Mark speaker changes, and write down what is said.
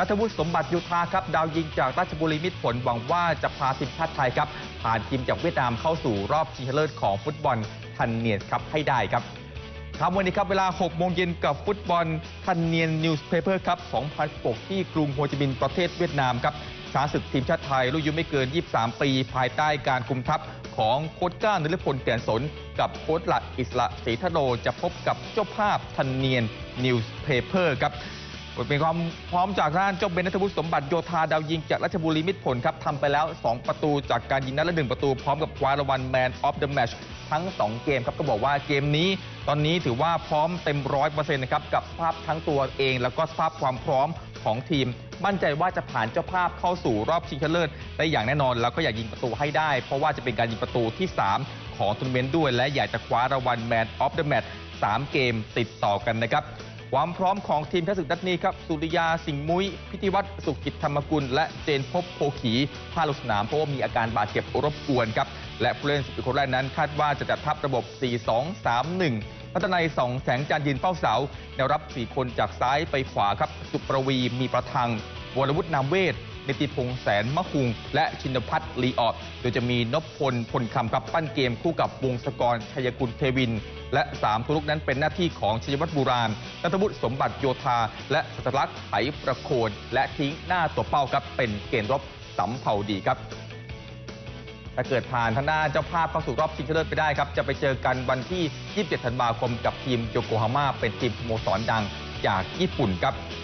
Speaker 1: นัทวุฒิสมบัติยุทาครับดาวยิงจากราชบุรีมิตรผลหวังว่าจะพาทีมชาติไทยครับผ่านทีมจากเวียดนามเข้าสู่รอบชิงชนะเลิศของฟุตบอลทันเนียนครับให้ได้ครับครับวันนี้ครับเวลา 6 โมงเย็นกับฟุตบอลทันเนียนนิวส์เพเปอร์ครับ2016 ที่กรุงโฮจิมินห์ประเทศเวียดนามครับชางศึกทีมชาติไทยรุ่นอายุไม่เกิน 23 ปี ภายใต้การคุมทัพของโค้ชก้านฤพลแก่นสน กับโค้ชหลักอิสระศรีทะโรจะพบกับเจ้าภาพทันเนียนนิวส์เพเปอร์ครับ เป็นความพร้อมจากด้านเจ้าเบนนัทวุฒิสมบัติโยธาดาวยิงจากราชบุรีมิตรผลครับทำไปแล้ว 2 ประตูจากการยิงนัดละหนึ่งประตูพร้อมกับคว้ารางวัลแมนออฟเดอะแมชทั้ง 2 เกมครับก็บอกว่าเกมนี้ตอนนี้ถือว่าพร้อมเต็มร้อยเปอร์เซ็นต์นะครับกับสภาพทั้งตัวเอง แล้วก็สภาพความพร้อมของทีม มั่นใจว่าจะผ่านเจ้าภาพเข้าสู่รอบชิงชนะเลิศได้อย่างแน่นอน แล้วก็อยากยิงประตูให้ได้ เพราะว่าจะเป็นการยิงประตูที่ 3 ของทัวร์นาเมนต์ด้วย และอยากจะคว้ารางวัลแมนออฟเดอะแมช3เกมติดต่อกันนะครับ ความพร้อมของทีมทัศนัดนี้ครับสุริยาสิงห์มุ้ย พิธิวัตรสุกิจธรรมกุล และเจนพบโพขีพาลงสนามเพราะว่ามีอาการบาดเจ็บรบกวนครับ และผู้เล่น11คนแรกนั้นคาดว่าจะจัดทัพระบบ 4-2-3-1 พัฒนายสองแสงจันยืนเป้าเสาแนวรับ 4 คนจากซ้ายไปขวาครับ สุประวีมีประทังวรวุฒินามเวท นิติพงษ์แสนมะคุง และชินพัฒน์ลีออดโดยจะมีนพพลพลคำครับปั้นเกมคู่กับวงศกรชัยกุลเทวิน และ3ทุลุกนั้นเป็นหน้าที่ของชัยวัฒน์บุราณนัทวุฒิสมบัติโยธา และสัตลักษณ์ไหประโคนและทิ้งหน้าตัวเป้าครับเป็นเกณฑ์รบสำเภาดีครับถ้าเกิดผ่านทางด้านเจ้าภาพเข้าสู่รอบชิงชนะเลิศไปได้ครับ จะไปเจอกันวันที่ 27 ธันวาคมกับทีมโยโกฮาม่าเป็นทีมสโมสรดังจากญี่ปุ่นครับ